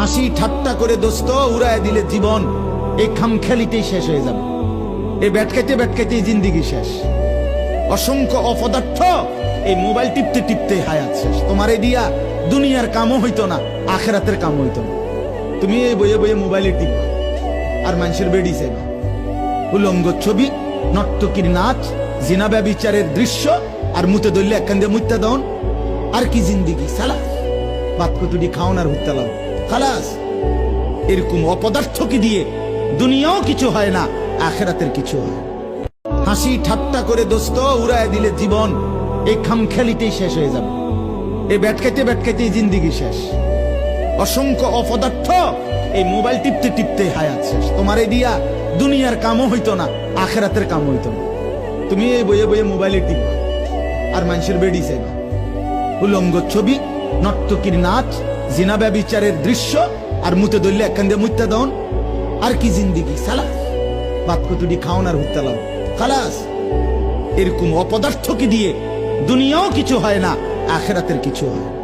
হাসি ঠাট্টা করে দোস্ত উড়ায় দিলে জীবন। এই খাম খেলিতেই শেষ হয়ে যাবে। এই ব্যাটকাইতে ব্যাটকাইতেই জিন্দিগি শেষ। অসংখ্য অপদার্থ এই মোবাইল টিপতে টিপতে হায়াত শেষ। তোমার এই দিয়া দুনিয়ার কামও হইতো না, আখেরাতের কাম হইতো না। তুমি এই বইয়ে বইয়ে মোবাইলে টিপবা আর মানুষের বেডি চাইবা উলঙ্গ ছবি, নর্তকীর নাচ, জিনা ব্যবিচারের দৃশ্য, আর মুতে দলিলে একখান দিয়ে মুত্যা দন আর কি জিন্দিগি, সালা? বাত কতুটি খাওন আর হুত্তা খালাস। এরকম অপদার্থ কি দিয়ে দুনিয়াও কিছু হয় না, আখেরাতের কিছু হয়। হাসি ঠাট্টা করে দোস্ত উড়ায় দিলে জীবন, এই খাম খেলিতেই শেষ হয়ে যাবে। এই ব্যাটকাইতে ব্যাটকাইতেই জিন্দিগি শেষ। অসংখ্য অপদার্থ এই মোবাইল টিপতে টিপতে হায়াত শেষ। তোমার এই দিয়া দুনিয়ার কামও হইতো না, আখেরাতের কাম হইতো না। তুমি এই বইয়ে বইয়ে মোবাইলে টিপবা আর মানুষের বেডি চাইবা। উলঙ্গ ছবি, নর্তকীর নাচ জিনা বিচারের দৃশ্য আর মুতে দলিয়া একখান দিয়ে মুত্যা দন আর কি জিন্দিগি সালা বাত কতুটি খাওন আর হুত্তা লাও। খালাস, এরকম অপদার্থকে দিয়ে দুনিয়াও কিছু হয় না, আখেরাতের কিছু হয়